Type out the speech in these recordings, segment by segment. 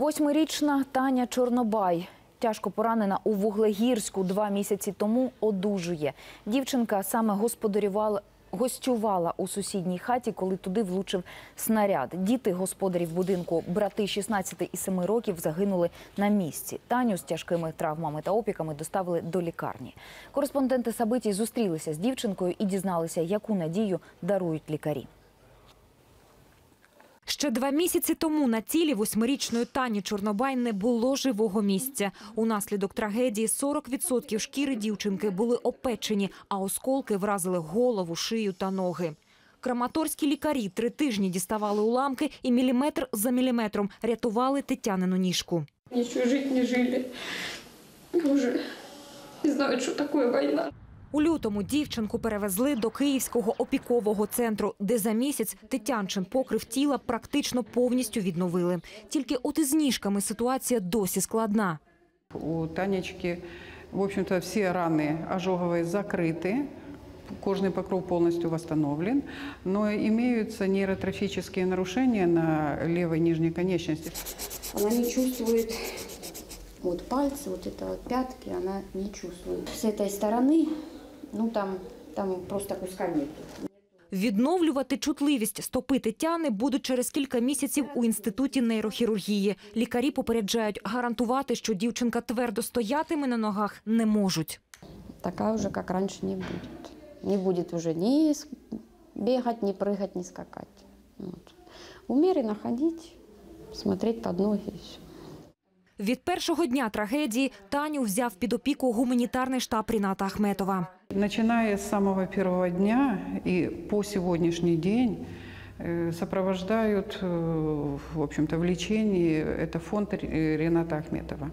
Восьмирічна Таня Чорнобай. Тяжко поранена у Вуглегірську два місяці тому одужує. Дівчинка саме господарювала, гостювала у сусідній хаті, коли туди влучив снаряд. Діти господарів будинку, брати 16 і 7 років, загинули на місці. Таню з тяжкими травмами та опіками доставили до лікарні. Кореспонденти Сабиті зустрілися з дівчинкою і дізналися, яку надію дарують лікарі. Ще два місяці тому на тілі восьмирічної Тані Чорнобай не було живого місця. Унаслідок трагедії 40% шкіри дівчинки були опечені, а осколки вразили голову, шию та ноги. Краматорські лікарі три тижні діставали уламки і міліметр за міліметром рятували Тетянину ніжку. Ничего жить не жили. Уже не знают, что такое война. У лютому дівчинку перевезли до Київського опікового центру, де за місяць Тетянчин покрив тіла практично повністю відновили. Тільки от із ніжками ситуація досі складна. У Танечки, в общем-то, все раны ожоговые закрыты, кожный покров полностью восстановлен, но имеются нейротрофические нарушения на левой нижней конечности. Она не чувствует вот пальцы, вот это вот пятки, она не чувствует. С этой стороны, ну там, там просто куска нет. Відновлювати чутливість стопи Тетяни будуть через кілька місяців у інституті нейрохірургії. Лікарі попереджають, гарантувати, що дівчинка твердо стоятиме на ногах, не можуть. Такая уже, как раньше, не будет. Не будет уже ни с- бегать, ни прыгать, ни скакать. Вот. Умеренно ходить, смотреть под ноги все. Від першого дня трагедії Таню взяв під опіку гуманітарний штаб Ріната Ахметова. Начиная с самого первого дня и по сегодняшний день э, сопровождают, э, в общем-то, в лечении это фонд Ре- Рената Ахметова.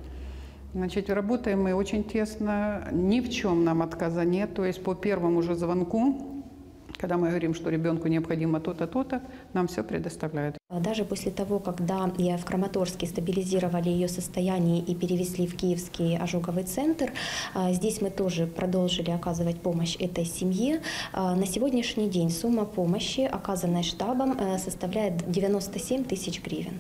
Значит, работаем мы очень тесно, ни в чем нам отказа нет. То есть по первому же звонку, когда мы говорим, что ребенку необходимо то-то, то-то, нам все предоставляют. Даже после того, когда я в Краматорске стабилизировали ее состояние и перевезли в Киевский ожоговый центр, а, здесь мы тоже продолжили оказывать помощь этой семье. А, На сегодняшний день сумма помощи, оказанной штабом, э, составляет 97 тысяч гривен.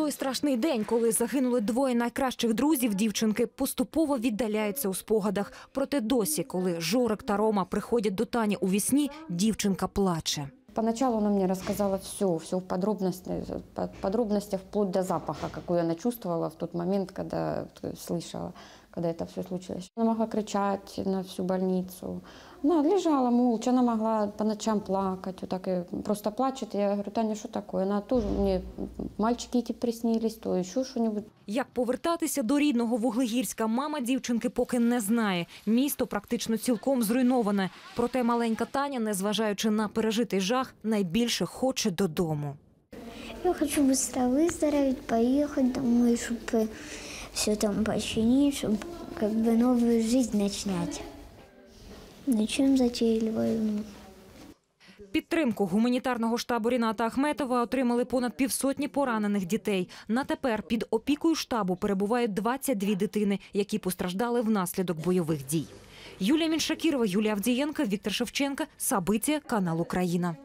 Той страшний день, коли загинули двоє найкращих друзів дівчинки, поступово віддаляється у спогадах. Проте досі, коли Жорик та Рома приходять до Тані у вісні, дівчинка плаче. Поначалу она мне рассказала все, все в подробностях, по- подробностях вплоть до запаха, какой она чувствовала в тот момент, когда э, слышала, когда это все случилось. Она могла кричать на всю больницу. Она лежала молча, она могла по ночам плакать, вот так и просто плачет. Я говорю, Таня, что такое? Она тоже мне мальчики эти приснились, то еще что-нибудь. Як повертатися до рідного Вуглегірська, мама дівчинки поки не знає. Місто практично цілком зруйноване. Проте маленька Таня, незважаючи на пережитий жах, найбільше хоче додому. Я хочу быстро выздороветь, поехать домой, чтобы все там починить, чтобы как бы новую жизнь. Начнем затейливую. ну. Підтримку гуманітарного штабу Ріната Ахметова отримали понад півсотні поранених дітей. На тепер під опікою штабу перебувають 22 дитини, які постраждали внаслідок бойових дій. Юлія Міншакірова, Юлія Авдієнка, Віктор Шевченка, Сабиція, канал Україна.